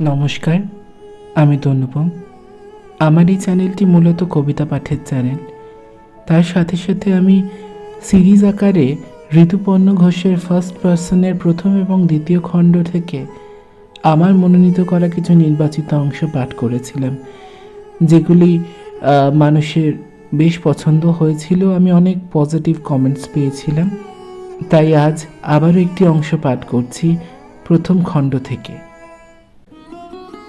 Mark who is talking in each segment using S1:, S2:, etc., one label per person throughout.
S1: নমস্কার, আমি তনুপম। আমার এই চ্যানেলটি মূলত কবিতা পাঠের চ্যানেল। তার সাথে সাথে আমি সিরিজ আকারে ঋতুপর্ণ ঘোষের ফার্স্ট পার্সনের প্রথম এবং দ্বিতীয় খণ্ড থেকে আমার মনোনীত করা কিছু নির্বাচিত অংশ পাঠ করেছিলাম, যেগুলি মানুষের বেশ পছন্দ হয়েছিল। আমি অনেক পজিটিভ কমেন্টস পেয়েছিলাম। তাই আজ আবারও একটি অংশ পাঠ করছি প্রথম খণ্ড থেকে।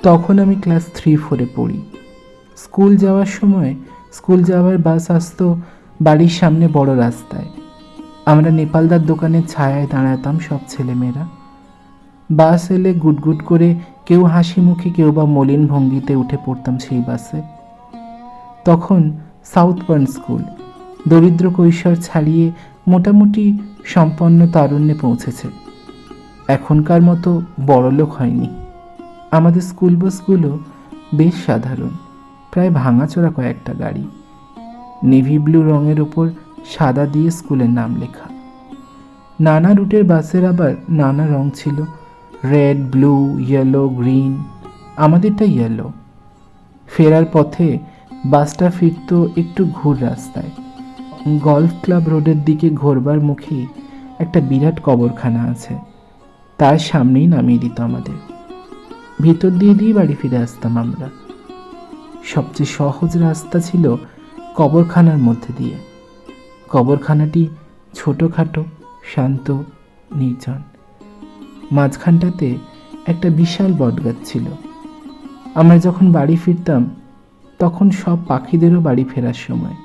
S1: তখন আমি ক্লাস থ্রি, ফোরে পড়ি। স্কুল যাওয়ার সময়, স্কুল যাওয়ার বাস আসতো বাড়ির সামনে বড় রাস্তায়। আমরা নেপালদার দোকানের ছায়ায় দাঁড়াতাম সব ছেলেমেয়েরা। বাস এলে গুটগুট করে কেউ হাসি মুখে, কেউ বা মলিন ভঙ্গিতে উঠে পড়তাম সেই বাসে। তখন সাউথ পয়েন্ট স্কুল, দরিদ্র কৈশোর ছাড়িয়ে মোটামুটি সম্পন্ন তারুণ্যে পৌঁছেছে। এখনকার মতো বড়লোক হয়নি। আমাদের স্কুল বাসগুলো বেশ সাধারণ, প্রায় ভাঙাচোরা কয়েকটা গাড়ি। নেভি ব্লু রঙের ওপর সাদা দিয়ে স্কুলের নাম লেখা। নানা রুটের বাসের আবার নানা রং ছিল। রেড, ব্লু, ইয়েলো, গ্রিন আমাদেরটা ইয়েলো। ফেরার পথে বাসটা ফিরত একটু ঘুর রাস্তায়। গলফ ক্লাব রোডের দিকে ঘোরবার মুখেই একটা বিরাট কবরখানা আছে। তার সামনেই নামিয়ে দিত আমাদের। ভিতর দিয়ে দিয়ে বাড়ি ফিরে আসতাম আমরা। সবচেয়ে সহজ রাস্তা ছিল কবরখানার মধ্যে দিয়ে। কবরখানাটি ছোটোখাটো, শান্ত, নির্জন। মাঝখানটাতে একটা বিশাল বটগাছ ছিল। আমরা যখন বাড়ি ফিরতাম, তখন সব পাখিদেরও বাড়ি ফেরার সময়।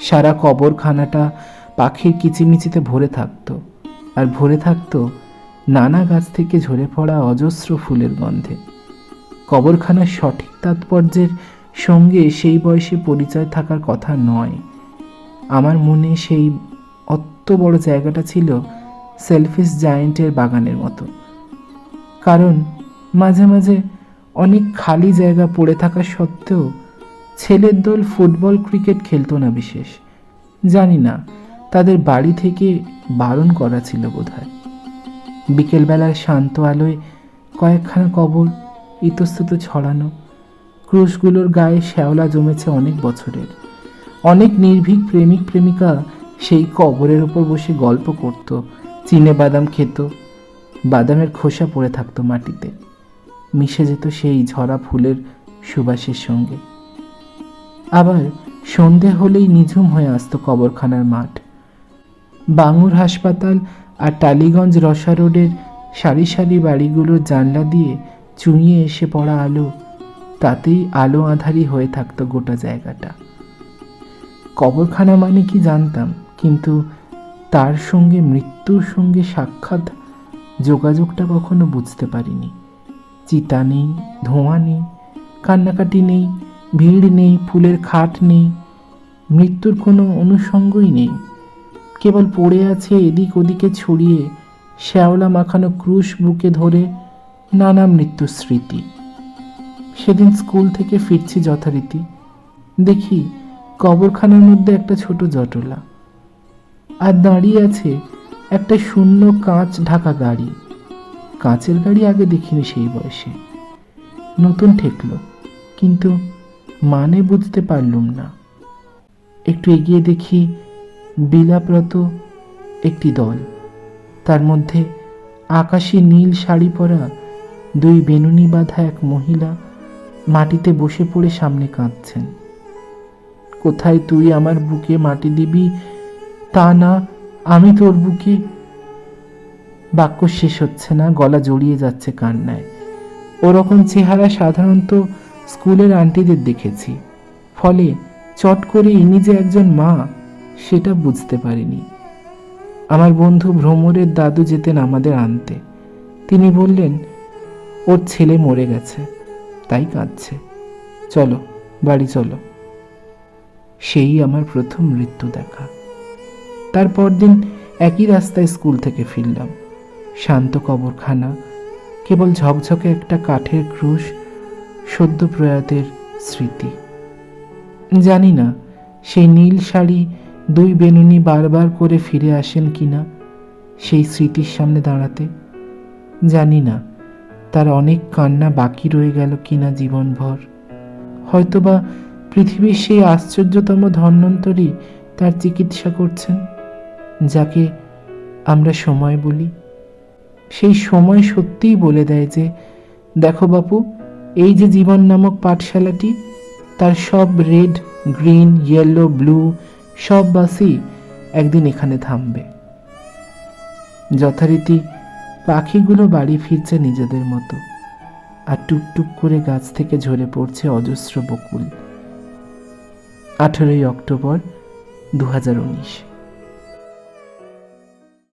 S1: সারা কবরখানাটা পাখির কিচিমিচিতে ভরে থাকতো, আর ভরে থাকতো নানা গাছ থেকে ঝরে পড়া অজস্র ফুলের গন্ধে। কবরখানার সঠিক তাৎপর্যের সঙ্গে সেই বয়সে পরিচয় থাকার কথা নয়। আমার মনে সেই অত বড় জায়গাটা ছিল সেলফিস জায়েন্টের বাগানের মতো। কারণ মাঝে মাঝে অনেক খালি জায়গা পড়ে থাকা সত্ত্বেও ছেলের দল ফুটবল, ক্রিকেট খেলতো না বিশেষ। জানি না, তাদের বাড়ি থেকে বারণ করা ছিল বোধহয়। বিকেলবেলার শান্ত আলোয় কয়েকখানা কবর ইতস্তত ছড়ানো। ক্রুশগুলোর গায়ে শ্যাওলা জমেছে অনেক বছরের। অনেক নির্ভীক প্রেমিক প্রেমিকা সেই কবরের ওপর বসে গল্প করত, চিনে বাদাম খেত, বাদামের খোসা পড়ে থাকতো মাটিতে। মিশে যেত সেই ঝরা ফুলের সুবাসের সঙ্গে। আবার সন্ধে হলেই নিঝুম হয়ে আসতো কবরখানার মাঠ। বাঙুর হাসপাতাল আর টালিগঞ্জ রসা রোডের সারি সারি বাড়িগুলোর জানলা দিয়ে চুঁইয়ে এসে পড়া আলো, তাতেই আলো আধারি হয়ে থাকতো গোটা জায়গাটা। কবরখানা মানে কি জানতাম, কিন্তু তার সঙ্গে মৃত্যুর সঙ্গে সাক্ষাৎ যোগাযোগটা কখনো বুঝতে পারিনি। চিতা নেই, ধোঁয়া নেই, কান্নাকাটি নেই, ভিড় নেই, ফুলের খাট নেই, মৃত্যুর কোনো অনুষঙ্গই নেই। কেবল পড়ে আছে এদিক ওদিকে ছড়িয়ে, শ্যাওলা মাখানো ক্রুশ বুকে ধরে নানা মৃত্যুর স্মৃতি সেদিন স্কুল থেকে ফিরছি যথারীতি। দেখি কবরখানার মধ্যে একটা ছোট জটলা। আর দাঁড়িয়ে আছে একটা শূন্য কাঁচ ঢাকা গাড়ি। কাঁচের গাড়ি আগে দেখিনি সেই বয়সে। নতুন ঠেকলো, কিন্তু মানে বুঝতে পারলুম না। একটু এগিয়ে দেখি বিলাপরত একটি দল। তার মধ্যে আকাশি নীল শাড়ি পরা দুই বেনুনি বাঁধা এক মহিলা মাটিতে বসে পড়ে সামনে কাঁদছেন। কোথায় তুই আমার বুকে মাটি দিবি? তা না, আমি তোর বুকে বাক্য শেষ হচ্ছে না, গলা জড়িয়ে যাচ্ছে কান্নায়। ওরকম চেহারা সাধারণত স্কুলের আন্টিদের দেখেছি। ফলে চট করে ইনি যে একজন মা সেটা বুঝতে পারিনি। আমার বন্ধু ভ্রমরের দাদু যেতেন আমাদের আনতে। তিনি বললেন, ওর ছেলে মরে গেছে, তাই কাঁদছে। চলো, বাড়ি চলো। সেই আমার প্রথম মৃত্যু দেখা। তারপর দিন একই রাস্তায় স্কুল থেকে ফিরলাম। শান্ত কবরখানা, কেবল ঝকঝকে একটা কাঠের ক্রুশ, সদ্য প্রয়াতের স্মৃতি। জানি না, সেই নীল শাড়ি দুই বেনুনি বারবার করে ফিরে আসেন কিনা সেই স্মৃতির সামনে দাঁড়াতে। জানি না, তার অনেক কান্না বাকি রয়ে গেল কিনা জীবনভর। হয়তোবা পৃথিবীর সেই আশ্চর্যতম ধন্বন্তরী তার চিকিৎসা করছেন, যাকে আমরা সময় বলি। সেই সময় সত্যিই বলে দেয় যে, দেখো বাপু, এই যে জীবন নামক পাঠশালাটি, তার সব রেড, গ্রিন, ইয়েলো, ব্লু সব বাসই একদিন এখানে থামবে। যথারীতি পাখিগুলো বাড়ি ফিরছে নিজেদের মতো, আর টুকটুক করে গাছ থেকে ঝরে পড়ছে অজস্র বকুল। আঠেরোই অক্টোবর দু হাজার উনিশ।